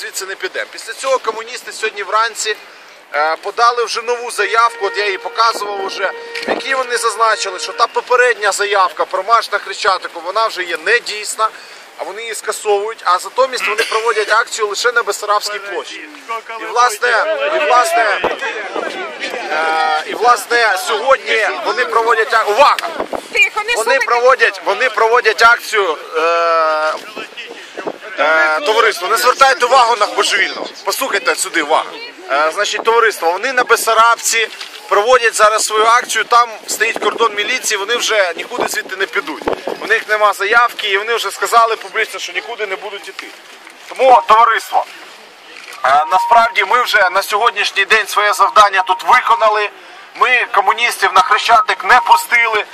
звідси не підемо. Після цього комуністи сьогодні вранці е, подали вже нову заявку, от я її показував уже, в якій вони зазначили, що та попередня заявка про марш на Хрещатику, вона вже є недійсна, а вони її скасовують, а затомість вони проводять акцію лише на Бесарабській площі. І власне, і власне, е, і власне сьогодні вони проводять увага! Вони проводять, вони проводять акцію. Е, товариство, не звертайте увагу на божевільного. Послухайте сюди увагу. Е, значить, товариство, вони на Бесарабці проводять зараз свою акцію. Там стоїть кордон міліції, вони вже нікуди звідти не підуть. У них нема заявки, і вони вже сказали публічно, що нікуди не будуть іти. Тому, товариство, Е, Насправді ми вже на сьогоднішній день своє завдання тут виконали. Ми комуністів на Хрещатик не пустили.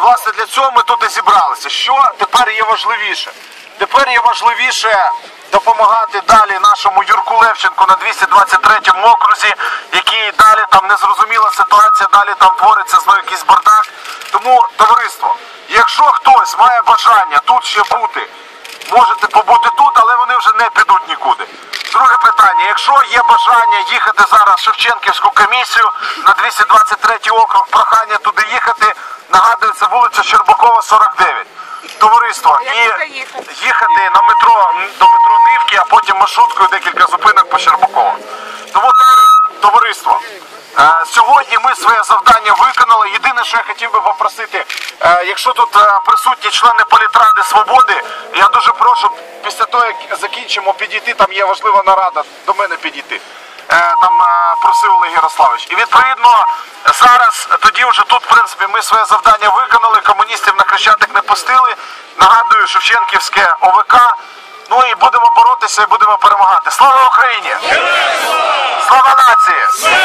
Власне, для цього ми тут і зібралися. Що тепер є важливіше? Тепер є важливіше допомагати далі нашому Юрку Левченку на 223 окрузі, який далі там незрозуміла ситуація, далі там твориться знову якийсь бардак. Тому, товариство, якщо хтось має бажання тут ще бути, можете побути тут, але вони вже не підуть нікуди. Друге питання: якщо є бажання їхати зараз в Шевченківську комісію на 223 округ, прохання туди їхати, нагадую, це вулиця Щербакова, 49. Товариство, і їхати? на метро до метро Нивки, а потім маршруткою декілька зупинок по Щербакова. Тому товариство. е, Сьогодні ми своє завдання виконали. Єдине, що я хотів би попросити, е, якщо тут е, присутні члени політради свободи, я дуже прошу після того, як закінчимо, підійти. Там є важлива нарада, до мене підійти. Там просив Олег Ярославович. І відповідно зараз тоді вже тут, в принципі, ми своє завдання виконали. Хрещатик не пустили. Нагадую, Шевченківське ОВК. Ну і будемо боротися і будемо перемагати. Слава Україні! Слава нації!